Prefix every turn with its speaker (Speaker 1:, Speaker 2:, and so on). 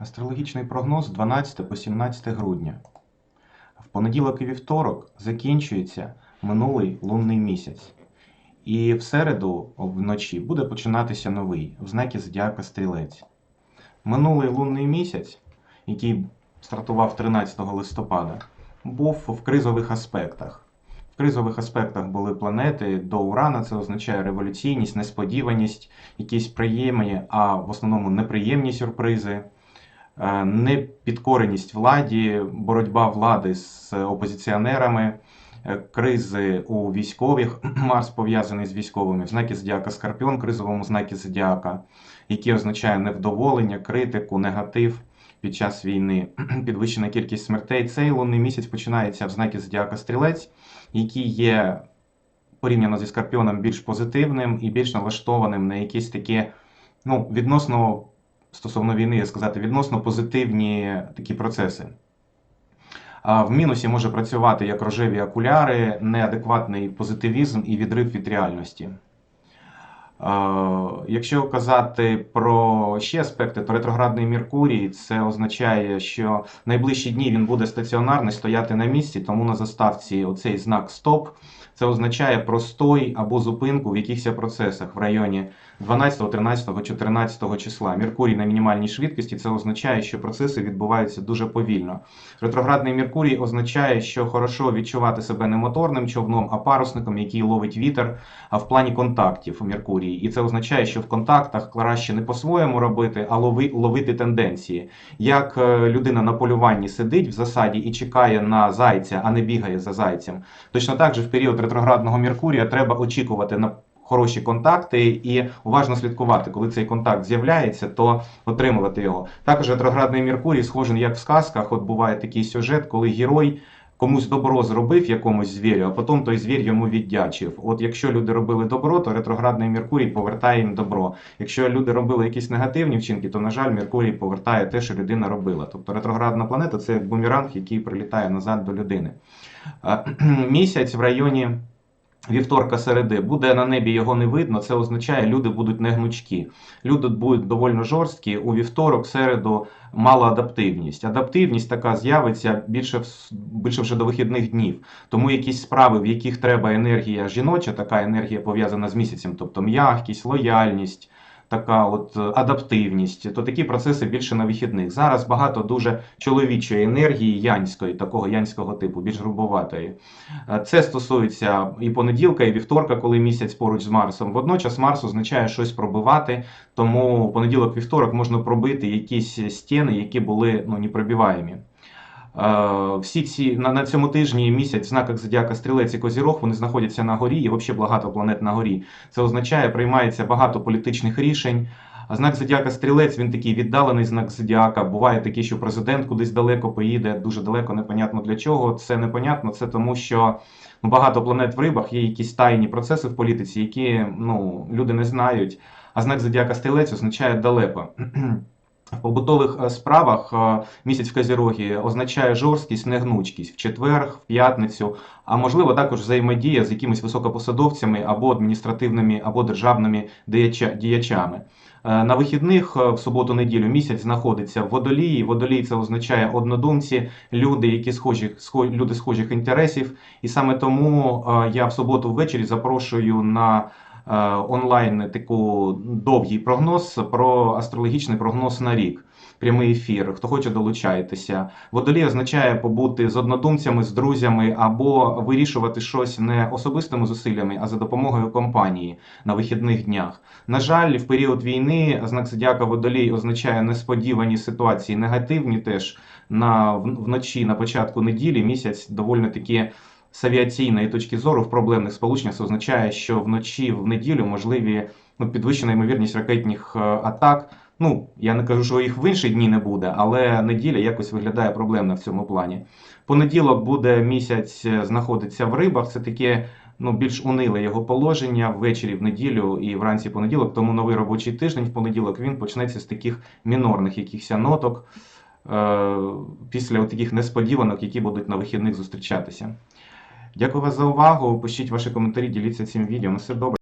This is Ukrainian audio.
Speaker 1: Астрологічний прогноз 12 по 17 грудня. В понеділок і вівторок закінчується минулий лунний місяць. І в середу вночі буде починатися новий в знакі Зодіака Стрілець. Минулий лунний місяць, який стартував 13 листопада, був в кризових аспектах. В кризових аспектах були планети до Урана, це означає революційність, несподіваність, якісь приємні, а в основному неприємні сюрпризи, непідкореність владі, боротьба влади з опозиціонерами, е, кризи у військових, Марс пов'язаний з військовими, в знакі Зодіака Скорпіон, кризовому знакі Зодіака, який означає невдоволення, критику, негатив під час війни, підвищена кількість смертей. Цей лунний місяць починається в знакі Зодіака Стрілець, який є порівняно зі Скорпіоном більш позитивним і більш налаштованим на якісь такі, ну, відносно стосовно війни, сказати, відносно позитивні такі процеси. В мінусі може працювати як рожеві окуляри, неадекватний позитивізм і відрив від реальності. Якщо казати про ще аспекти, то ретроградний Меркурій це означає, що найближчі дні він буде стаціонарний, стояти на місці, тому на заставці оцей знак Стоп. Це означає простой або зупинку в якихось процесах в районі 12, 13, 14 числа. Меркурій на мінімальній швидкості це означає, що процеси відбуваються дуже повільно. Ретроградний Меркурій означає, що хорошо відчувати себе не моторним човном, а парусником, який ловить вітер, а в плані контактів Меркурій. І це означає, що в контактах краще не по-своєму робити, а лови, ловити тенденції. Як е, людина на полюванні сидить в засаді і чекає на зайця, а не бігає за зайцем. Точно так же в період ретроградного Меркурія треба очікувати на хороші контакти і уважно слідкувати, коли цей контакт з'являється, то отримувати його. Також ретроградний Меркурій схожий як в сказках. От буває такий сюжет, коли герой. Комусь добро зробив якомусь звірю, а потім той звір йому віддячив. От якщо люди робили добро, то ретроградний Меркурій повертає їм добро. Якщо люди робили якісь негативні вчинки, то на жаль, Меркурій повертає те, що людина робила. Тобто ретроградна планета це бумеранг, який прилітає назад до людини. Місяць в районі. Вівторка середи буде на небі його не видно. Це означає, люди будуть негнучкі. Люди будуть доволі жорсткі. У вівторок, середу мала адаптивність. Адаптивність така з'явиться більше більше вже до вихідних днів. Тому якісь справи, в яких треба енергія жіноча, така енергія пов'язана з місяцем, тобто м'якість, лояльність. Така от е, адаптивність, то такі процеси більше на вихідних. Зараз багато дуже чоловічої енергії, янської, такого янського типу, більш грубоватої. Е, Це стосується і понеділка, і вівторка, коли місяць поруч з Марсом. Водночас Марс означає щось пробивати, тому понеділок-вівторок можна пробити якісь стіни, які були ну, непробиваємі. Всі ці на, на цьому тижні місяць в знаках Зодіака Стрілець і Козірог вони знаходяться на горі, і взагалі багато планет на горі. Це означає, приймається багато політичних рішень. А знак Зодіака Стрілець він такий віддалений знак Зодіака. Буває таке, що президент кудись далеко поїде, дуже далеко, непонятно для чого. Це непонятно. Це тому, що ну, багато планет в рибах, є якісь тайні процеси в політиці, які ну, люди не знають. А знак Зодіака Стрілець означає далеко. В побутових е, справах е, місяць в Козірогі означає жорсткість, негнучкість в четвер, в п'ятницю, а можливо також взаємодія з якимись високопосадовцями або адміністративними, або державними діячами. Е, На вихідних в суботу-неділю місяць знаходиться в водолії. Водолій це означає однодумці, люди, які схожі, схо- люди схожих інтересів. І саме тому я в суботу ввечері запрошую на онлайн таку довгий прогноз про астрологічний прогноз на рік. Прямий ефір. Хто хоче, долучайтеся. Водолій означає побути з однодумцями, з друзями або вирішувати щось не особистими зусиллями, а за допомогою компанії на вихідних днях. На жаль, в період війни знак зодіака Водолій означає несподівані ситуації, негативні теж на вночі на початку неділі. Місяць доволі таки з авіаційної точки зору в проблемних сполученнях це означає, що вночі в неділю можливі ну, підвищена ймовірність ракетних е, атак. Ну, я не кажу, що їх в інші дні не буде, але неділя якось виглядає проблемно в цьому плані. Понеділок буде місяць е, знаходиться в рибах. Це таке ну, більш униле його положення ввечері в неділю і вранці понеділок. Тому новий робочий тиждень в понеділок він почнеться з таких мінорних якихось ноток е, після таких несподіванок, які будуть на вихідних зустрічатися. Дякую вас за увагу. Пишіть ваші коментарі, діліться цим відео. На все добре.